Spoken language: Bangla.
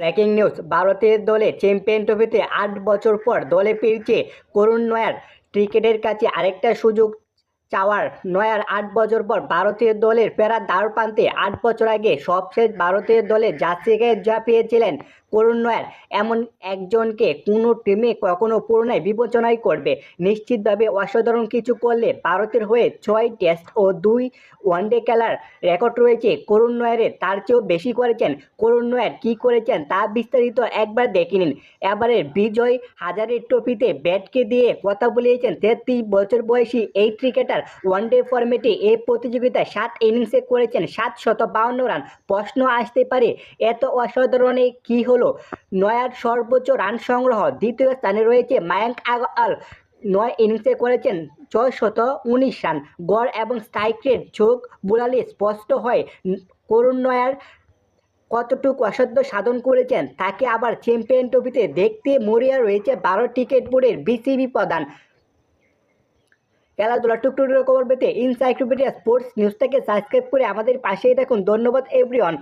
ব্রেকিং নিউজ, ভারতের দলে চ্যাম্পিয়ন ট্রফিতে আট বছর পর দলে ফিরছে করুণ নয়ার। ক্রিকেটের কাছে আরেকটা সুযোগ চাওয়ার নয়ার আট বছর পর ভারতীয় দলের ফেরার দ্বার প্রান্তে আট বছর আগে সবশেষ ভারতীয় দলে জার্সি গায়ে যা পেয়েছিলেন করুণ নয়ার। এমন একজনকে কোনো টিমে কখনো পুরোনায় বিবেচনাই করবে। নিশ্চিতভাবে অসাধারণ কিছু করলে ভারতের হয়ে ছয় টেস্ট ও দুই ওয়ানডে খেলার রেকর্ড রয়েছে। করুণ নয়ারের তার চেয়েও বেশি করেছেন। করুণ নয়ার কী করেছেন তা বিস্তারিত একবার দেখে নিন। এবারের বিজয় হাজারের ট্রফিতে ব্যাটকে দিয়ে কথা বলিয়েছেন তেত্রিশ বছর বয়সী এই ক্রিকেটার ওয়ানডে ফরম্যাটে এই প্রতিযোগিতায় সাত ইনিংসে করেছেন, সাত শত বাউন্ন রান প্রশ্ন আসতে পারে, এত অসাধারণে কী হলো? নয়ার সর্বোচ্চ রান সংগ্রহ, দ্বিতীয় স্থানে রয়েছে মায়াঙ্ক আগরওয়াল নয় ইনিংসে করেছেন, ছয় শত উনিশ রান গড় এবং স্ট্রাইক রেট চোখ বুলালে স্পষ্ট হয়, করুণ নয়ার কতটুকু অসাধ্য সাধন করেছেন। তাকে আবার চ্যাম্পিয়ন ট্রফিতে দেখতে মরিয়া রয়েছে বারো টিকিট বোর্ডের বিসিবি প্রধান। খেলাধুলা টুকটুকের খবর পেতে ইনসাইক্লোপিডিয়া স্পোর্টস নিউজটাকে সাবস্ক্রাইব করে আমাদের পাশেই দেখুন ধন্যবাদ এভরিওয়ান